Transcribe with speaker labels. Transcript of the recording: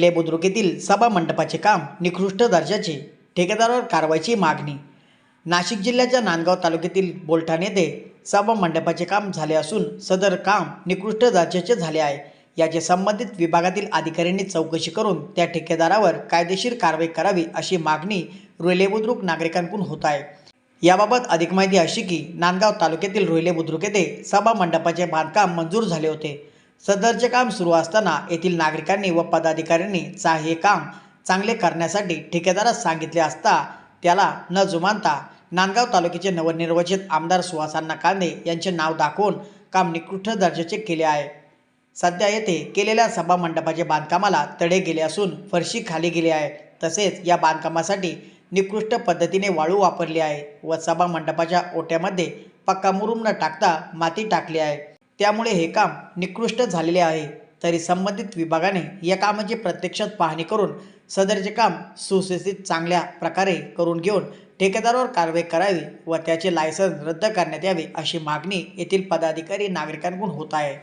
Speaker 1: रोयले बुद्रुक येथील सभा मंडपाचे काम निकृष्ट दर्जाचे ठेकेदारावर कारवाईची मागणी. नाशिक जिल्ह्याच्या नांदगाव तालुक्यातील बोलठाण येथे सभा मंडपाचे काम झाले असून सदर काम निकृष्ट दर्जाचे झाले आहे. याचे संबंधित विभागातील अधिकाऱ्यांनी चौकशी करून त्या ठेकेदारावर कायदेशीर कारवाई करावी अशी मागणी रोयले बुद्रुक नागरिकांकडून होत आहे. याबाबत अधिक माहिती अशी की नांदगाव तालुक्यातील रोहिले बुद्रुक येथे सभा मंडपाचे बांधकाम मंजूर झाले होते. सदरचे काम सुरू असताना येथील नागरिकांनी व पदाधिकाऱ्यांनी चा हे काम चांगले करण्यासाठी ठेकेदारास सांगितले असता त्याला न जुमानता नांदगाव तालुक्याचे नवनिर्वाचित आमदार सुहासांना कांदे यांचे नाव दाखवून काम निकृष्ट दर्जाचे केले आहे. सध्या येथे केलेल्या सभामंडपाचे बांधकामाला तडे गेले असून फरशी खाली गेली आहे. तसेच या बांधकामासाठी निकृष्ट पद्धतीने वाळू वापरली आहे व सभा मंडपाच्या ओट्यामध्ये पक्का मुरुम न टाकता माती टाकली आहे. त्यामुळे हे काम निकृष्ट झालेले आहे. तरी संबंधित विभागाने या कामाची प्रत्यक्षात पाहणी करून सदरचे काम सुशिक्षित चांगल्या प्रकारे करून घेऊन ठेकेदारावर कारवाई करावी व त्याचे लायसन्स रद्द करण्यात यावे अशी मागणी येथील पदाधिकारी नागरिकांकडून होत आहे.